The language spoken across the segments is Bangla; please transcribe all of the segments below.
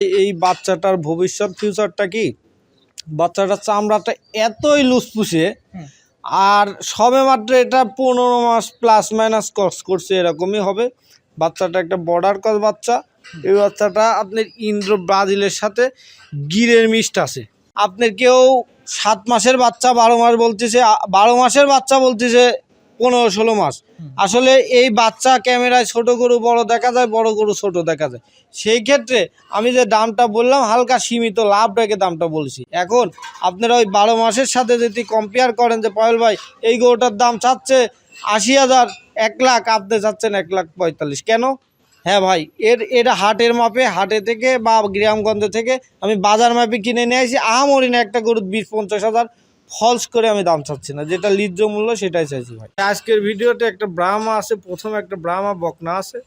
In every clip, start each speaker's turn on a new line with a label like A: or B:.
A: এই বাচ্চাটার ভবিষ্যৎ ফিউচারটা কি? বাচ্চাটার চামড়াটা এতই লুসপুসে। আর সবে মাত্র এটা পনেরো মাস প্লাস মাইনাস কস করছে এরকমই হবে। বাচ্চাটা একটা বর্ডার কস বাচ্চা। এই বাচ্চাটা আপনার ইন্দ্র ব্রাজিলের সাথে গিরের মিষ্ট আছে। আপনার কেউ সাত মাসের বাচ্চা বারো মাস বলতেছে বারো মাসের বাচ্চা বলতেছে পনেরো ষোলো মাস। আসলে এই বাচ্চা ক্যামেরায় ছোট গরু বড় দেখা যায় বড় গরু ছোট দেখা যায়। সেই ক্ষেত্রে আমি যে দামটা বললাম হালকা সীমিত লাভ রেখে দামটা বলছি। এখন আপনারা ওই বারো মাসের সাথে যদি কম্পেয়ার করেন যে পয়েল ভাই এই গরুটার দাম চাচ্ছে আশি হাজার এক লাখ আপনি চাচ্ছেন এক লাখ পঁয়তাল্লিশ। কেন? হ্যাঁ ভাই এর এটা হাটের মাপে হাটে থেকে বা গ্রামগঞ্জ থেকে আমি বাজার মাপে কিনে নিয়ে আসি। আহামরি না একটা গরু বিশ পঞ্চাশ হাজার ফলস করে আমি দাম চাচ্ছি না। যেটা লিজ্জ মূল্য সেটাই চাইছি ভাই। আজকের ভিডিওতে একটা ব্রাহ্মা আছে প্রথম একটা ব্রাহ্মা বকনা আছে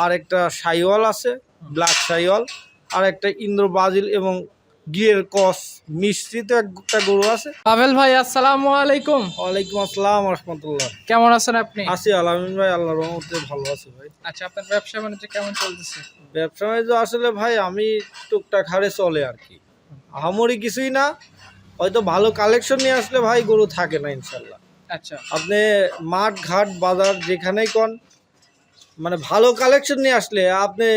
A: আর একটা সাইওয়াল আছে ব্ল্যাক সাইওয়াল আর একটা ইন্দ্র বাজিল এবং গিয়ের কস মিশ্রিত একটা গরু আছে।
B: পাভেল ভাই আসসালামু আলাইকুম।
A: ওয়ালাইকুম আসসালাম রহমতুল্লাহ।
B: কেমন আছেন আপনি?
A: আছি আলামিন ভাই আল্লাহ রহমতে ভালো আছি ভাই।
B: আচ্ছা আপনার ব্যবসা বাণিজ্য কেমন চলতেছে?
A: ব্যবসা বাণিজ্য আসলে ভাই আমি টুকটাক হারে চলে আর কি। আহামরি কিছুই না হয়তো ভালো কালেকশন নিয়ে আসলে ভাই গরু থাকে না ইনশাল্লাহ
B: আচ্ছা।
A: আপনি মাঠ ঘাট বাজার যেখানেই কন মানে ভালো কালেকশন নিয়ে আসলে আপনি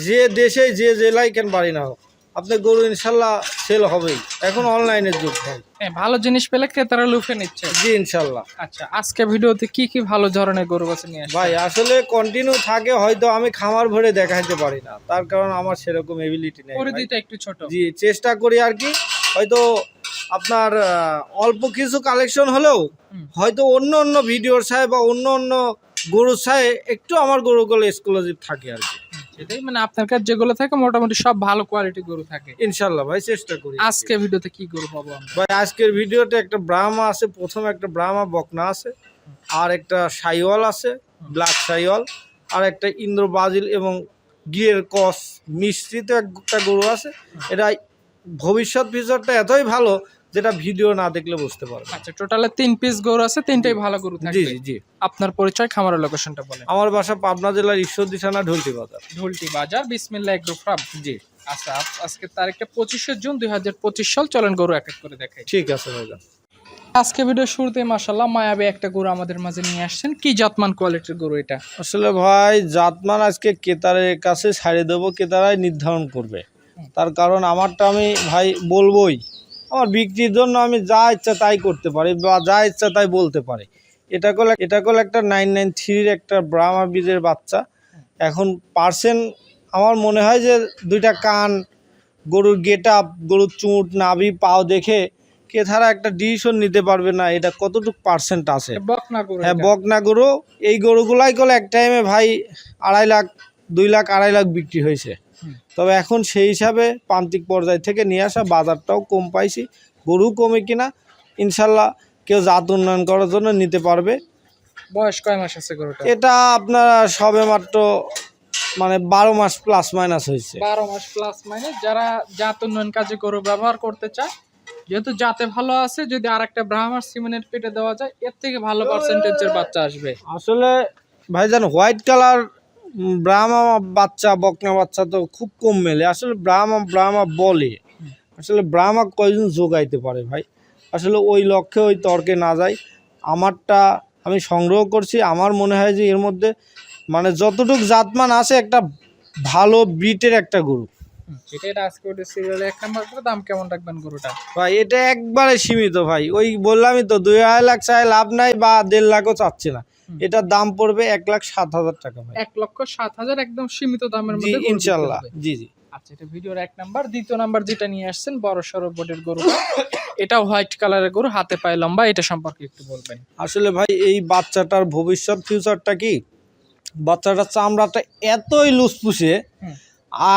A: যে দেশে যে জেলায় কেন বাড়ি না হোক আপনি গরু ইনশাল্লাহ সেল হবেই। এখন অনলাইনের যুগ ভাই।
B: হ্যাঁ, ভালো জিনিস পেলে ক্রেতারা লুফে নিচ্ছে।
A: জি ইনশাল্লাহ
B: আচ্ছা আজকে ভিডিওতে কি কি ভালো ধরনের গরু আছে নিয়ে
A: ভাই আসলে কন্টিনিউ থাকে হয়তো আমি খামার ভরে দেখাইতে পারি না। তার কারণ আমার সেরকম এবিলিটি নেই
B: পরিধিটা একটু ছোট।
A: জি চেষ্টা করি আর কি হয়তো আপনার অল্প কিছু কালেকশন হলেও হয়তো অন্য অন্য ভিডিওর সাথে বা অন্য অন্য গরুর সাথে একটু আমার গরুগুলো এক্সক্লুসিভ থাকে আর কি।
B: সেটাই মানে আপনার কাছে যেগুলো থাকে মোটামুটি সব ভালো কোয়ালিটি গরু থাকে।
A: ইনশাল্লাহ ভাই চেষ্টা করি।
B: আজকে ভিডিওতে কি গরু পাবো
A: ভাই আজকের ভিডিওতে একটা ব্রাহ্মা আছে প্রথম একটা ব্রাহ্মা বকনা আছে আর একটা সাইওয়াল আছে ব্ল্যাক সাইওয়াল আর একটা ইন্দ্র বাজিল এবং গিয়ের কস মিশ্রিত একটা গরু আছে এটা ভবিষ্যৎ ফিচারটা এতই ভালো যেটা ভিডিও না দেখলে বুঝতে পারবে।
B: আচ্ছা টোটালে তিন পিস গরু আছে তিনটাই ভালো গরু
A: জি
B: থাকবে।
A: জি জি।
B: আপনার পরিচয় খামারের লোকেশনটা বলেন।
A: আমার বাসা পাবনা জেলার ঈশ্বরদী থানা ঢুলটি বাজার।
B: ঢুলটি বাজার বিসমিল্লা এগ্রো ফার্ম
A: জি।
B: আচ্ছা আজকে তারিখটা পঁচিশে জুন দুই হাজার পঁচিশ সাল। চলেন গরু এক এক করে দেখাই।
A: ঠিক আছে ভাইজান।
B: আজকে ভিডিও শুরুতে মাসাল্লাহ মায়াবী একটা গরু আমাদের মাঝে নিয়ে আসছেন। কি জাতমান কোয়ালিটির গরু এটা?
A: আসলে ভাই জাতমান আজকে কেতারের কাছে ছাড়িয়ে দেবো কেতারাই নির্ধারণ করবে। তার কারণ আমারটা আমি ভাই বলবই আমার বিক্রির জন্য আমি যা ইচ্ছা তাই করতে পারি বা যা ইচ্ছা তাই বলতে পারি এটা করলে এটা করলে একটা নাইন নাইন থ্রির একটা ব্রাহ্মা বীজের বাচ্চা এখন পার্সেন্ট আমার মনে হয় যে দুইটা কান গরুর গেট আপ গরুর চুট নাভি পাও দেখে কেথারা একটা ডিসিশন নিতে পারবে না এটা কতটুকু পার্সেন্ট আছে হ্যাঁ। বকনা গরু এই গরুগুলাই করলে এক টাইমে ভাই আড়াই লাখ দুই লাখ আড়াই লাখ বিক্রি হয়েছে। তবে এখন সেই হিসাবে প্রান্তিক পর্যায় থেকে নিয়ে আসা বাজারটাও কম পাইছি। গরু কমে কিনা ইনশাল্লাহ কেউ জাত উন্নয়ন করার জন্য নিতে পারবে।
B: বয়স কয় মাস আছে গরুটা?
A: এটা আপনারা সবে মাত্র মানে বারো মাস প্লাস মাইনাস হয়েছে।
B: বারো মাস প্লাস মানে যারা জাত উন্নয়ন কাজে গরু ব্যবহার করতে চায় যেহেতু জাতে ভালো আছে যদি আর একটা ব্রাহ্মার সিমেন্টের পেটে দেওয়া যায় এর থেকে ভালো পার্সেন্টেজের বাচ্চা আসবে।
A: আসলে ভাইজান হোয়াইট কালার ব্রাহ্মা বাচ্চা বকনা বাচ্চা তো খুব কম মেলে। আসলে ব্রাহ্মা ব্রাহ্মা বলে। আসলে ব্রাহ্মা কয়জন যোগাইতে পারে ভাই? আসলে ওই লক্ষ্যে ওই তর্কে না যাই। আমারটা আমি সংগ্রহ করছি। আমার মনে হয় যে এর মধ্যে মানে যতটুক জাতমান আছে একটা ভালো ব্রিটের একটা গরু।
B: এটা আজকে ওটা সিরিয়ালে এক নাম্বার করে দাম কেমন রাখবেন গরুটা?
A: ভাই এটা একবারে সীমিত ভাই। ওই বললামই তো দুই আড়াই লাখ চাই লাভ নাই বা দেড় লাখও চাচ্ছে না। এটার দাম পড়বে এক লাখ সাত হাজার টাকা ভাই।
B: এক লক্ষ সাত হাজার একদম সীমিত দামের মধ্যে
A: ইনশাল্লাহ। জি জি।
B: আচ্ছা এটা ভিডিওর এক নাম্বার। দ্বিতীয় নাম্বার যেটা নিয়ে আসছেন বড় সড়ো বোর্ডের গরুটা এটাও হোয়াইট কালারের গরু হাতে পায়ে লম্বা এটা সম্পর্কে একটু বলবেন।
A: আসলে ভাই এই বাচ্চাটার ভবিষ্যৎ ফিউচারটা কি? বাচ্চাটার চামড়াটা এতই লুসপুসে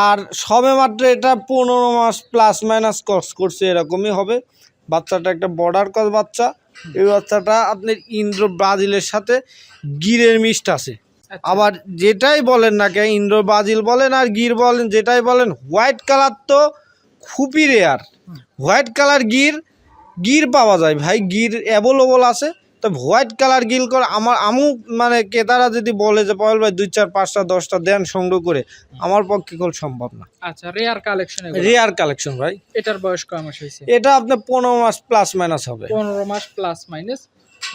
A: আর সবে মাত্র এটা পনেরো মাস প্লাস মাইনাস কস করছে এরকমই হবে। বাচ্চাটা একটা বর্ডার কস বাচ্চা এই বাচ্চাটা আপনার ইন্দ্র ব্রাজিলের সাথে গিরের মিষ্ট আছে।
B: আচ্ছা,
A: আবার যেটাই বলেন না কে ইন্দ্র ব্রাজিল বলেন আর গির বলেন যেটাই বলেন হোয়াইট কালার তো খুবই rare white colour Gir Gir পাওয়া যায় ভাই গির অ্যাভেলেবল আছে। তো হোয়াইট কালার গিল করে আমার আমু মানে ক্রেতারা যদি বলে যে পয়েল ভাই দুই চার পাঁচটা দশটা দেন সংগ্রহ করে আমার পক্ষে খুব সম্ভব না।
B: আচ্ছা রেয়ার কালেকশন
A: রেয়ার কালেকশন ভাই।
B: এটার বয়স কয় মাস হয়েছে?
A: এটা আপনার পনেরো মাস প্লাস মাইনাস হবে।
B: পনেরো মাস প্লাস মাইনাস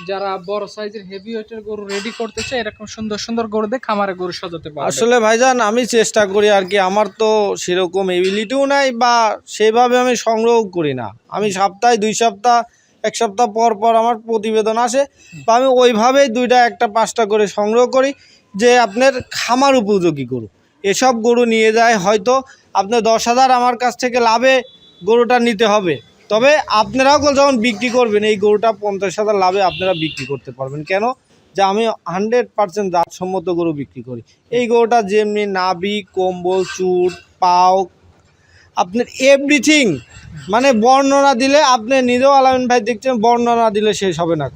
B: যারা বড় সাইজের হেভি ওয়েটের গরু রেডি করতে চায় এরকম সুন্দর সুন্দর গরু দিয়ে খামারে গরু সাজাতে পারবে।
A: আসলে ভাইজান আমি চেষ্টা করি আর কি আমার তো সেরকম এবিলিটিও নাই বা সেভাবে আমি সংগ্রহ করি না। আমি সপ্তাহে দুই সপ্তাহ এক সপ্তাহ পর পর আমার প্রতিবেদন আসে বা আমি ওইভাবেই দুইটা, একটা, পাঁচটা করে সংগ্রহ করি যে আপনার খামার উপযোগী গরু। এসব গরু নিয়ে যায় হয়তো আপনার দশ হাজার আমার কাছ থেকে লাভে গরুটা নিতে হবে। তবে আপনারাও যখন বিক্রি করবেন, এই গরুটা পঞ্চাশ হাজার লাভে আপনারা বিক্রি করতে পারবেন। কেন? যে আমি হান্ড্রেড পার্সেন্ট জাতসম্মত গরু বিক্রি করি। এই গরুটা যেমনি নাবি, কম্বল চুট পাও আপনার এভরিথিং মানে বর্ণনা দিলে আপনি নিজেও আলামিন ভাই দেখছেন বর্ণনা দিলে শেষ হবে না।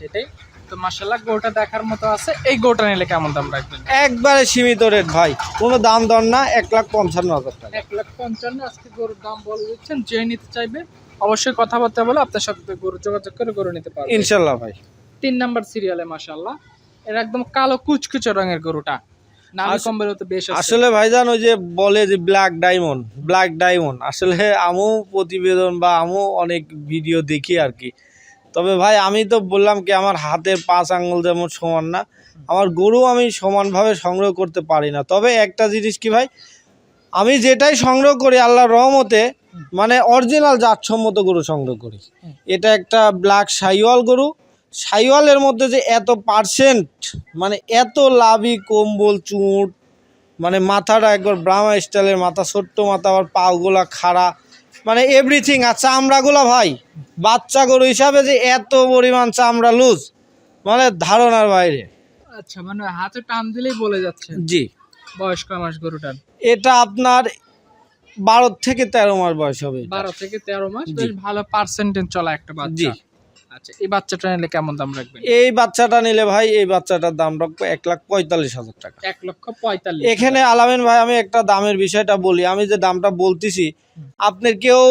B: সেটাই। তো মাসাল্লাহ গরুটা দেখার মতো আছে। এই গরুটা নিলে কেমন দাম রাখবেন?
A: একবারে সীমিত রেট ভাই কোনো দাম দর না এক লাখ পঞ্চান্ন হাজার টাকা।
B: এক লাখ পঞ্চান্ন আজকে গরুর দাম বলে দিচ্ছেন যে নিতে চাইবে অবশ্যই কথাবার্তা বলে আপনার সাথে গরু যোগাযোগ করে গরু নিতে পারবে।
A: ইনশাল্লাহ ভাই।
B: তিন নাম্বার সিরিয়ালে মাসাল্লাহ এর একদম কালো কুচকুচে রঙের গরুটা।
A: আসলে ভাইজান ওই যে বলে যে ব্ল্যাক ডায়মন্ড ব্ল্যাক ডায়মন্ড আসলে আমু প্রতিবেদন বা আমু অনেক ভিডিও দেখি আর কি তবে ভাই আমি তো বললাম কি আমার হাতের পাঁচ আঙ্গুল যেমন সমান না আমার গরু আমি সমানভাবে সংগ্রহ করতে পারি না। তবে একটা জিনিস কি ভাই আমি যেটাই সংগ্রহ করি আল্লাহর রহমতে মানে অরিজিনাল জাতসম্মত গরু সংগ্রহ করি। এটা একটা ব্ল্যাক সাইওয়াল গরু সাইওয়ালের মধ্যে যে এত পার্সেন্ট মানে এত লাভি কম্বল চুট মানে মাথাটা একবার ব্রাহ্মা স্টাইলের মাথা ছোট্ট মাথা আবার পাগুলা খাড়া মানে এভরিথিং আর চামড়াগুলা ভাই বাচ্চা গরু হিসাবে যে এত পরিমাণ চামড়া লুজ মানে ধারণার বাইরে।
B: আচ্ছা মানে হাতে টান দিলেই বলে যাচ্ছে।
A: জি।
B: বয়স কয় মাস গরুটার।
A: এটা আপনার বারো থেকে তেরো মাস বয়স হবে
B: বারো থেকে তেরো মাস বেশ ভালো পার্সেন্টেজ চলা একটা বাচ্চা।
A: জি।
B: আচ্ছা এই বাচ্চাটা নিলে কেমন দাম রাখবেন?
A: এই বাচ্চাটা নিলে ভাই এই বাচ্চাটার দাম রাখব এক লাখ পঁয়তাল্লিশ হাজার টাকা।
B: এক লক্ষ পঁয়তাল্লিশ
A: এখানে আলামিন ভাই আমি একটা দামের বিষয়টা বলি। আমি যে দামটা বলতেছি আপনার কেউ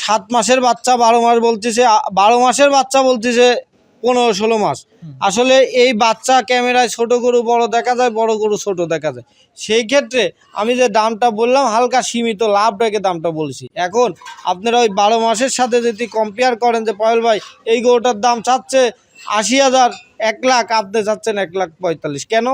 A: সাত মাসের বাচ্চা বারো মাস বলতেছে বারো মাসের বাচ্চা বলতেছে পনেরো ষোলো মাস আসলে এই বাচ্চা ক্যামেরায় ছোট গরু বড় দেখা যায় বড় গরু ছোট দেখা যায়। সেই ক্ষেত্রে আমি যে দামটা বললাম হালকা সীমিত লাভ রেখে দামটা বলছি। এখন আপনারা ওই বারো মাসের সাথে যদি কম্পেয়ার করেন যে পয়েল ভাই এই গরুটার দাম চাচ্ছে আশি হাজার এক লাখ আপনি চাচ্ছেন এক লাখ পঁয়তাল্লিশ। কেন?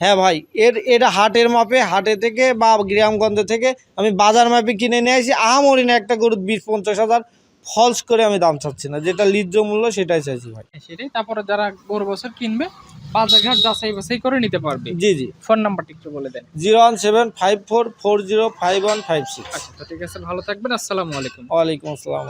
A: হ্যাঁ ভাই এর এটা হাটের মাপে হাটে থেকে বা গ্রামগঞ্জ থেকে আমি বাজার মাপে কিনে নিয়ে আসি। আহামরি না একটা গরু বিশ পঞ্চাশ হাজার ফলস করে আমি দাম চাচ্ছি না। যেটা লিজ্য মূল্য সেটাই চাইছি ভাই।
B: সেটাই। তারপরে যারা গরু বছর কিনবে বাজারঘাট যাচাই বাছাই করে নিতে পারবে।
A: জি জি।
B: ফোন নাম্বারটি একটু বলে দেন।
A: Zero one seven five four four zero five one five six.
B: আচ্ছা ঠিক আছে ভালো থাকবেন। আসসালামু আলাইকুম।
A: ওয়ালাইকুম আসসালাম।